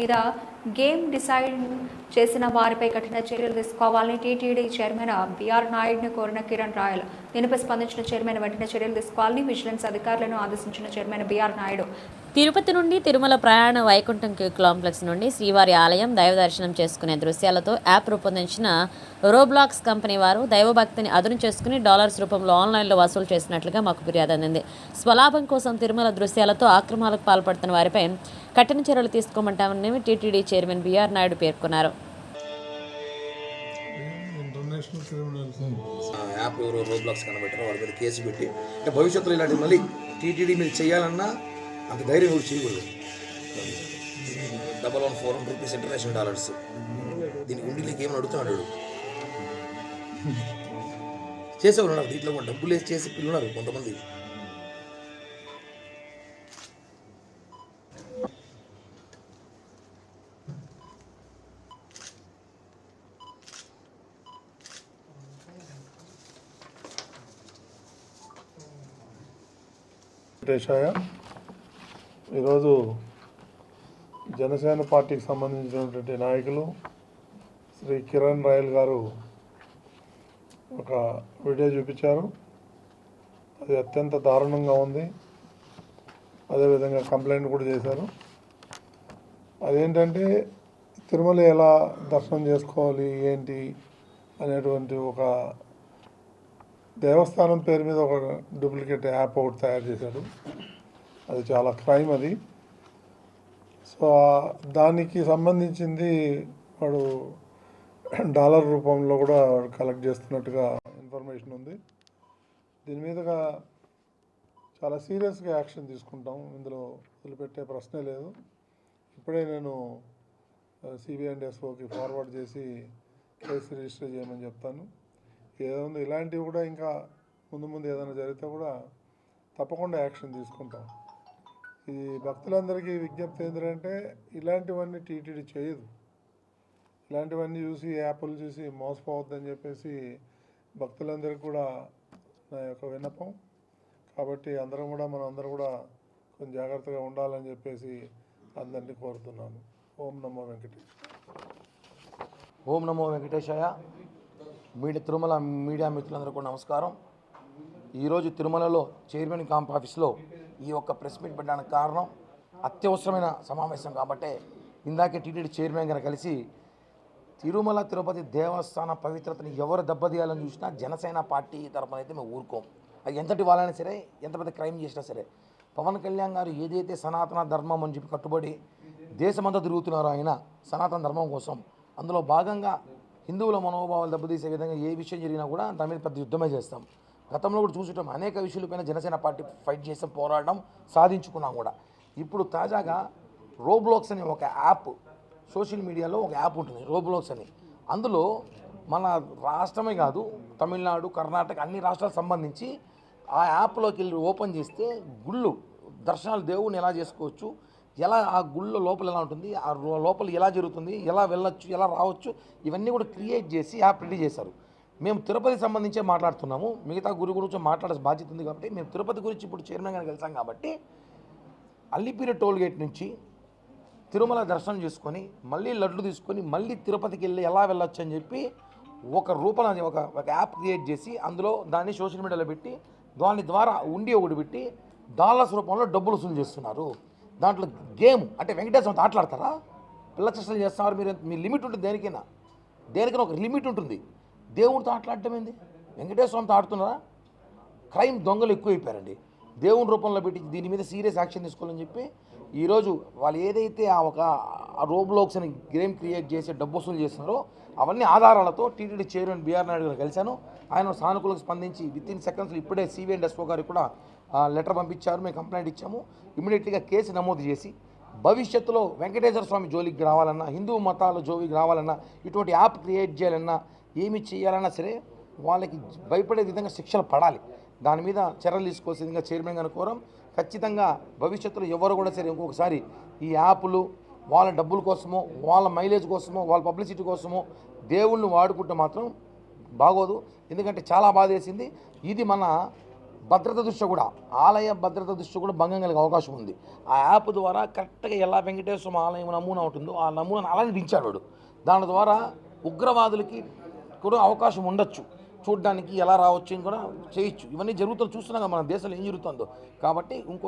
మీద game decide చేసిన వారిపై కఠిన చర్యలు తీసుకోవాలని టీటీడీ చైర్మన్ బీఆర్ నాయుడుని కోరిన కిరణ్ రాయల్ దీనిపై స్పందించిన చైర్మన్ వెంటనే చర్యలు తీసుకోవాలని విజిలెన్స్ అధికారులను ఆదేశించిన చైర్మన్ బీఆర్ నాయుడు. తిరుపతి నుండి తిరుమల ప్రయాణ వైకుంఠం కాంప్లెక్స్ నుండి శ్రీవారి ఆలయం దైవ దర్శనం చేసుకునే దృశ్యాలతో యాప్ రూపొందించిన రోబ్లాక్స్ కంపెనీ వారు దైవభక్తిని అదును చేసుకుని డాలర్స్ రూపంలో ఆన్లైన్లో వసూలు చేసినట్లుగా మాకు ఫిర్యాదు అందింది. స్వలాభం కోసం తిరుమల దృశ్యాలతో ఆక్రమాలకు పాల్పడుతున్న వారిపై కఠిన చర్యలు తీసుకోమంటామని టీటీడీ చైర్మన్ బీఆర్ నాయుడు పేర్కొన్నారు. యాప్ ఎవరో రోబ్లాక్స్ కనబెట్టారో వాళ్ళ మీద కేసు పెట్టి అంటే భవిష్యత్తులో ఇలాంటివి మళ్ళీ టీటీడీ మీద చేయాలన్నా అంత ధైర్యం కూడా చేయకూడదు. Double one four hundred rupees international dollars. దీనికి ఉండిలోకి ఏమని అడుగుతున్నాడు వాడు. చేసేవారు ఉన్నారు దీంట్లో డబ్బులు వేసి చేసే పిల్లలు ఉన్నారు కొంతమంది. వెంకటేశాయ ఈరోజు జనసేన పార్టీకి సంబంధించినటువంటి నాయకులు శ్రీ కిరణ్ రాయల్ గారు ఒక వీడియో చూపించారు. అది అత్యంత దారుణంగా ఉంది. అదేవిధంగా కంప్లైంట్ కూడా చేశారు. అదేంటంటే తిరుమల ఎలా దర్శనం చేసుకోవాలి ఏంటి అనేటువంటి ఒక దేవస్థానం పేరు మీద ఒక డూప్లికేట్ యాప్ ఒకటి తయారు చేశాడు. అది చాలా క్రైమ్ అది. సో దానికి సంబంధించింది వాడు డాలర్ రూపంలో కూడా వాడు కలెక్ట్ చేస్తున్నట్టుగా ఇన్ఫర్మేషన్ ఉంది. దీని మీదుగా చాలా సీరియస్గా యాక్షన్ తీసుకుంటాం. ఇందులో వదిలిపెట్టే ప్రశ్నే లేదు. ఇప్పుడే నేను సిబిఐ అండ్ ఎస్ఓకి ఫార్వర్డ్ చేసి కేసు రిజిస్టర్ చేయమని చెప్తాను. ఏదో ఇలాంటివి కూడా ఇంకా ముందు ముందు ఏదైనా జరిగితే కూడా తప్పకుండా యాక్షన్ తీసుకుంటాం. ఈ భక్తులందరికీ విజ్ఞప్తి ఏంటంటే ఇలాంటివన్నీ టీటీడీ చేయదు. ఇలాంటివన్నీ చూసి యాప్లు చూసి మోసపోవద్దని చెప్పేసి భక్తులందరికీ కూడా నా యొక్క విన్నపం. కాబట్టి అందరం కూడా మనం అందరూ కూడా కొంచెం జాగ్రత్తగా ఉండాలని చెప్పేసి అందరినీ కోరుతున్నాను. ఓం నమో వెంకటేష్ ఓం నమో వెంకటేశాయ. మీడియా తిరుమల మీడియా మిత్రులందరూ కూడా నమస్కారం. ఈరోజు తిరుమలలో చైర్మన్ క్యాంప్ ఆఫీస్లో ఈ యొక్క ప్రెస్ మీట్ పెట్టడానికి కారణం అత్యవసరమైన సమావేశం కాబట్టే ఇందాకే టీటీడీ చైర్మన్ గారు కలిసి తిరుమల తిరుపతి దేవస్థాన పవిత్రతని ఎవరు దెబ్బతీయాలని చూసినా జనసేన పార్టీ తరపున అయితే మేము ఊరుకోం. అది ఎంతటి వాళ్ళైనా సరే ఎంత పెద్ద క్రైమ్ చేసినా సరే పవన్ కళ్యాణ్ గారు ఏదైతే సనాతన ధర్మం అని చెప్పి కట్టుబడి దేశమంతా తిరుగుతున్నారో ఆయన సనాతన ధర్మం కోసం అందులో భాగంగా హిందువుల మనోభావాలు దెబ్బతీసే విధంగా ఏ విషయం జరిగినా కూడా దాని మీద పెద్ద యుద్ధమే చేస్తాం. గతంలో కూడా చూసుకుంటాం అనేక విషయాలపైన జనసేన పార్టీ ఫైట్ చేసాం పోరాడడం సాధించుకున్నాం కూడా. ఇప్పుడు తాజాగా రోబ్లాక్స్ అనే ఒక యాప్ సోషల్ మీడియాలో ఒక యాప్ ఉంటుంది రోబ్లాక్స్ అని. అందులో మన రాష్ట్రమే కాదు తమిళనాడు కర్ణాటక అన్ని రాష్ట్రాలకు సంబంధించి ఆ యాప్లోకి వెళ్ళి ఓపెన్ చేస్తే గుళ్ళు దర్శనాలు దేవుని ఎలా చేసుకోవచ్చు ఎలా ఆ గుళ్ళో లోపల ఎలా ఉంటుంది? ఆ లోపల ఎలా జరుగుతుంది? ఎలా వెళ్ళొచ్చు? ఎలా రావచ్చు? ఇవన్నీ కూడా క్రియేట్ చేసి యాప్ రెడీ చేశారు. మేము తిరుపతి సంబంధించే మాట్లాడుతున్నాము. మిగతా గురి గురించి మాట్లాడే బాధ్యత ఉంది కాబట్టి మేము తిరుపతి గురించి ఇప్పుడు చైర్మన్ గారికి వెళ్తాం కాబట్టి అల్లిపిరి టోల్ గేట్ నుంచి తిరుమల దర్శనం చేసుకొని మళ్ళీ లడ్లు తీసుకొని మళ్ళీ తిరుపతికి వెళ్ళి ఎలా వెళ్ళొచ్చు అని చెప్పి ఒక రూపం ఒక ఒక యాప్ క్రియేట్ చేసి అందులో దాన్ని సోషల్ మీడియాలో పెట్టి దాని ద్వారా ఉండి ఒకటి పెట్టి డాలర్స్ రూపంలో డబ్బులు వసూలు చేస్తున్నారు. దాంట్లో గేమ్ అంటే వెంకటేశ్వర ఆటలాడతారా? పిల్ల చేష్టలు చేస్తున్నారు మీరు మీ లిమిట్ ఉంటుంది దేనికైనా. దేనికైనా ఒక లిమిట్ ఉంటుంది. దేవుడితో ఆటలాడటం ఏంది? వెంకటేశ్వరంతో ఆడుతున్నారా? క్రైమ్ దొంగలు ఎక్కువైపోయారండి. దేవుని రూపంలో పెట్టి దీని మీద సీరియస్ యాక్షన్ తీసుకోవాలని చెప్పి ఈరోజు వాళ్ళు ఏదైతే ఆ ఒక రోబ్లోక్స్ అని గేమ్ క్రియేట్ చేసి డబ్బు వసూలు చేస్తున్నారో అవన్నీ ఆధారాలతో టీటీడీ చైర్మన్ బీఆర్ నాయుడు గారు కలిశాను. ఆయన సానుకూలంగా స్పందించి విత్ ఇన్ సెకండ్స్లో ఇప్పుడే సిబిఐ డెస్పో గారికి కూడా లెటర్ పంపించారు. మేము కంప్లైంట్ ఇచ్చాము. ఇమీడియట్లీగా కేసు నమోదు చేసి భవిష్యత్తులో వెంకటేశ్వర స్వామి జోలికి రావాలన్నా హిందూ మతాల జోలికి రావాలన్నా ఇటువంటి యాప్ క్రియేట్ చేయాలన్నా ఏమి చేయాలన్నా సరే వాళ్ళకి భయపడే విధంగా శిక్షలు పడాలి. దాని మీద చర్యలు తీసుకోవాల్సిందిగా చైర్మన్ గారు కోరం. ఖచ్చితంగా భవిష్యత్తులో ఎవరు కూడా సరే ఇంకొకసారి ఈ యాప్లు వాళ్ళ డబ్బుల కోసమో వాళ్ళ మైలేజ్ కోసమో వాళ్ళ పబ్లిసిటీ కోసమో దేవుళ్ళని వాడుకుంటే మాత్రం బాగోదు. ఎందుకంటే చాలా బాధ వేసింది. ఇది మన భద్రత దృష్ట్యా కూడా ఆలయ భద్రత దృష్ట్యా కూడా భంగం కలిగే అవకాశం ఉంది. ఆ యాప్ ద్వారా కరెక్ట్గా ఎలా వెంకటేశ్వర ఆలయం నమూనా ఉంటుందో ఆ నమూనాను అలానే దించాడు వాడు. దాని ద్వారా ఉగ్రవాదులకి కూడా అవకాశం ఉండొచ్చు. చూడడానికి ఎలా రావచ్చు అని కూడా చేయొచ్చు. ఇవన్నీ జరుగుతుంది చూస్తున్నాం మన దేశంలో ఏం జరుగుతుందో. కాబట్టి ఇంకో